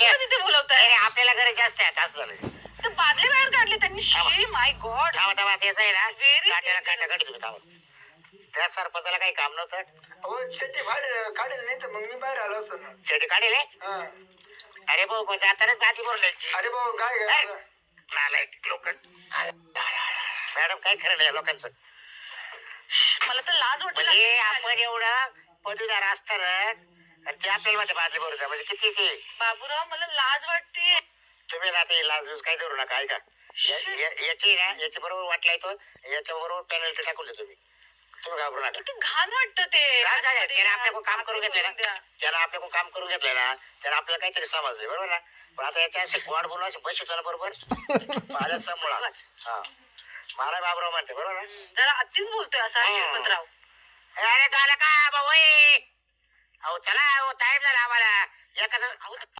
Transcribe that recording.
तुम्ही तिथे बोलवताय? अरे आपल्याला गरज जास्त आहे असं झालं. तर बादले बाहेर काढले त्यांनी. शी माय गॉड. थांबा थांबा त्याचं आहे ना. Very काट्याला. काट्या काढी तुम्ही थांबा. त्या सरपंचाला काही काम नव्हतं? अहो शेट्टी काढेल नाही तर मग मी बाहेर आलो असतो ना. शेवटी काढेल हे? हा. अरे भाऊ मग जातानाच बाजी बोलायची अरे भाऊ काय? नालायक लोक. मॅडम काय खरं नाही या लोकांचं. मला तर लाज वाटते म्हणजे आपण एवढं पदवीदार असताना आणि ते आपल्याला मध्ये बादली भरू द्या म्हणजे किती ते? बाबूराव मला लाज वाटते तुम्ही ना ते लाज लूज काही धरू नका ऐका. या- या- याची ना याची बरोबर वाटला येतो याच्या बरोबर पेनल्टी टाकून देतो मी. तुम्ही घाबरू नका. किती घाण वाटतं ते. जा, जा, जा. आतमध्ये त्याने आपल्याकडून काम करून घेतलं द्या. ना त्याला आपल्याकडून काम करून घेतलं ना. त्याला आपल्याला काहीतरी समजलं बरोबर ना? पण आता याच्या असे गोड बोलून असे बस ना बरोबर? पाहिलं बस. हा. मला बाबराव म्हणते बरोबर ना? जरा अतिच बोलतोय असा हम्म. शिरपतराव अरे झालं का? अहो चला अहो टाईम झाला आम्हाला. एकाच